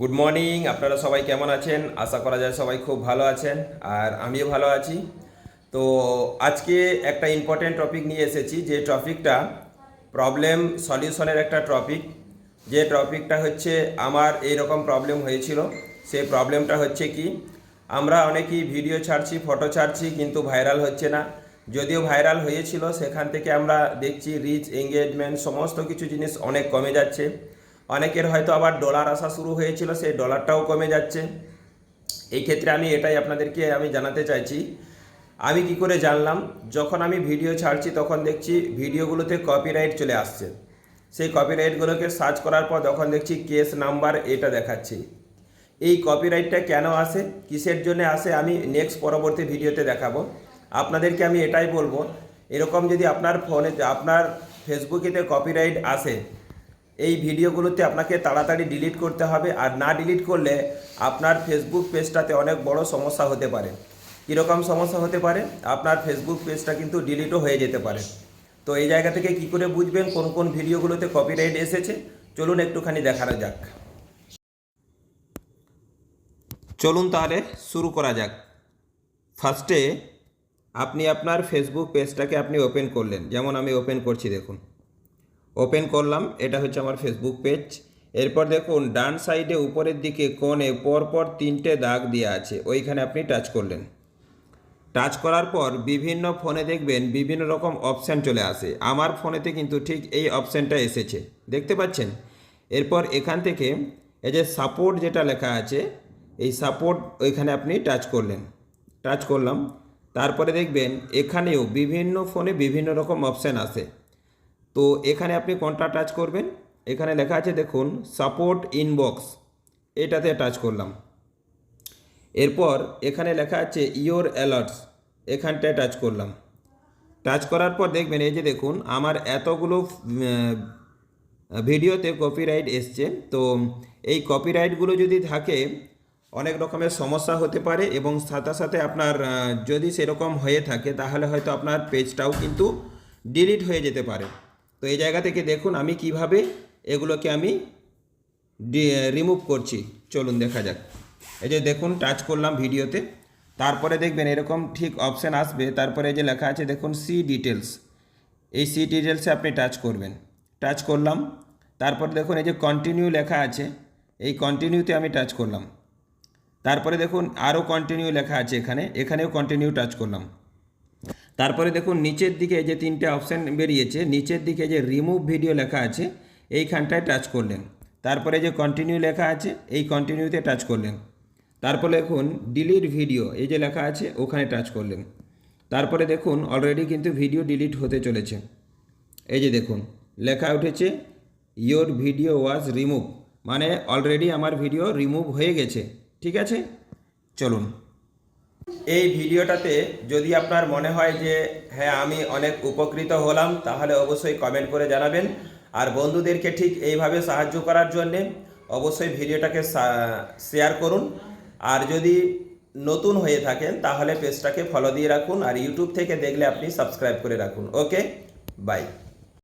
Good morning আপনারা সবাই কেমন আছেন? আশা করা যায় সবাই খুব ভালো আছেন, আর আমিও ভালো আছি। তো আজকে একটা ইম্পর্টেন্ট টপিক নিয়ে এসেছি, যে টপিকটা প্রবলেম সলিউশনের একটা টপিক যে টপিকটা হচ্ছে, আমার এইরকম প্রবলেম হয়েছিল। সেই প্রবলেমটা হচ্ছে কি, আমরা অনেকেই ভিডিও ছাড়ছি ফটো ছাড়ছি, কিন্তু ভাইরাল হচ্ছে না। যদিও ভাইরাল হয়েছিল, সেখান থেকে আমরা দেখছি রিচ এঙ্গেজমেন্ট সমস্ত কিছু জিনিস অনেক কমে যাচ্ছে। অনেকের হয়তো আবার ডলার আসা শুরু হয়েছিল, সেই ডলারটাও কমে যাচ্ছে। এই ক্ষেত্রে আমি এটাই আপনাদেরকে আমি জানাতে চাইছি। আমি কি করে জানলাম, যখন আমি ভিডিও ছাড়ছি তখন দেখছি ভিডিওগুলোতে কপিরাইট চলে আসছে। সেই কপিরাইটগুলোকে সার্চ করার পর যখন দেখছি কেস নাম্বার এটা দেখাচ্ছি। এই কপিরাইটটা কেন আসে, কিসের জন্য আসে, আমি নেক্সট পরবর্তী ভিডিওতে দেখাবো। আপনাদেরকে আমি এটাই বলব, এরকম যদি আপনার ফোনে আপনার ফেসবুকেতে কপিরাইট আসে এই ভিডিওগুলোতে আপনাকে তাড়াতাড়ি ডিলিট করতে হবে আর না ডিলিট করলে আপনার ফেসবুক পেজটাতে অনেক বড় সমস্যা হতে পারে। কীরকম সমস্যা হতে পারে? আপনার ফেসবুক পেজটা কিন্তু ডিলিটও হয়ে যেতে পারে। তো এই জায়গা থেকে কি করে বুঝবেন কোন কোন ভিডিওগুলোতে কপিরাইট এসেছে? চলুন একটুখানি দেখানো যাক। চলুন তাহলে শুরু করা যাক। ফার্স্টে আপনি আপনার ফেসবুক পেজটাকে আপনি ওপেন করলেন। যেমন আমি ওপেন করছি, দেখুন। ওপেন করলাম, এটা হচ্ছে আমার ফেসবুক পেজ এরপর দেখুন, ডান সাইডে উপরের দিকে কোণে পরপর তিনটে দাগ দেওয়া আছে, ওইখানে আপনি টাচ করলেন। টাচ করার পর বিভিন্ন ফোনে দেখবেন বিভিন্ন রকম অপশান চলে আসে। আমার ফোনেতে কিন্তু ঠিক এই অপশানটা এসেছে, দেখতে পাচ্ছেন? এরপর এখান থেকে এই যে সাপোর্ট যেটা লেখা আছে, এই সাপোর্ট ওইখানে আপনি টাচ করলেন। টাচ করলাম, তারপরে দেখবেন এখানেও বিভিন্ন ফোনে বিভিন্ন রকম অপশান আসে। তো এখানে আপনি কোনটা টাচ করবেন। এখানে লেখা আছে, দেখুন সাপোর্ট ইনবক্স এটাতে টাচ করলাম। এরপর এখানে লেখা আছে ইওর অ্যালার্টস এখানটায় টাচ করলাম। টাচ করার পর দেখবেন, এই যে দেখুন, আমার এতগুলো ভিডিওতে কপিরাইট এসছে। তো এই কপিরাইটগুলো যদি থাকে, অনেক রকমের সমস্যা হতে পারে এবং সাথে সাথে আপনার যদি সেরকম হয়ে থাকে, তাহলে হয়তো আপনার পেজটাও কিন্তু ডিলিট হয়ে যেতে পারে। তো এই জায়গা থেকে দেখুন আমি কীভাবে এগুলোকে আমি রিমুভ করছি। চলুন দেখা যাক। এই যে দেখুন টাচ করলাম ভিডিওতে। তারপরে দেখবেন এরকম ঠিক অপশান আসবে। তারপরে এই যে লেখা আছে, দেখুন সি ডিটেলস এই সি ডিটেলসে আপনি টাচ করবেন। টাচ করলাম। তারপরে দেখুন, এই যে কন্টিনিউ লেখা আছে, এই কন্টিনিউতে আমি টাচ করলাম। তারপরে দেখুন, আরও কন্টিনিউ লেখা আছে এখানে। এখানেও কন্টিনিউ টাচ করলাম। তারপরে দেখুন, নিচের দিকে যে তিনটে অপশান বেরিয়েছে, নিচের দিকে যে রিমুভ ভিডিও লেখা আছে, এইখানটায় টাচ করলেন। তারপরে যে কন্টিনিউ লেখা আছে, এই কন্টিনিউতে টাচ করলেন। তারপরে দেখুন ডিলিট ভিডিও এই যে লেখা আছে, ওখানে টাচ করলেন। তারপরে দেখুন অলরেডি কিন্তু ভিডিও ডিলিট হতে চলেছে। এই যে দেখুন, লেখা উঠেছে ইয়োর ভিডিও ওয়াজ রিমুভ মানে অলরেডি আমার ভিডিও রিমুভ হয়ে গেছে। ঠিক আছে? চলুন। এই ভিডিওটাতে যদি আপনার মনে হয় যে হ্যাঁ আমি অনেক উপকৃত হলাম, তাহলে অবশ্যই কমেন্ট করে জানাবেন। আর বন্ধুদেরকে ঠিক এইভাবে সাহায্য করার জন্যে অবশ্যই ভিডিওটাকে শেয়ার করুন। আর যদি নতুন হয়ে থাকেন, তাহলে পেজটাকে ফলো দিয়ে রাখুন। আর ইউটিউব থেকে দেখলে আপনি সাবস্ক্রাইব করে রাখুন। Okay bye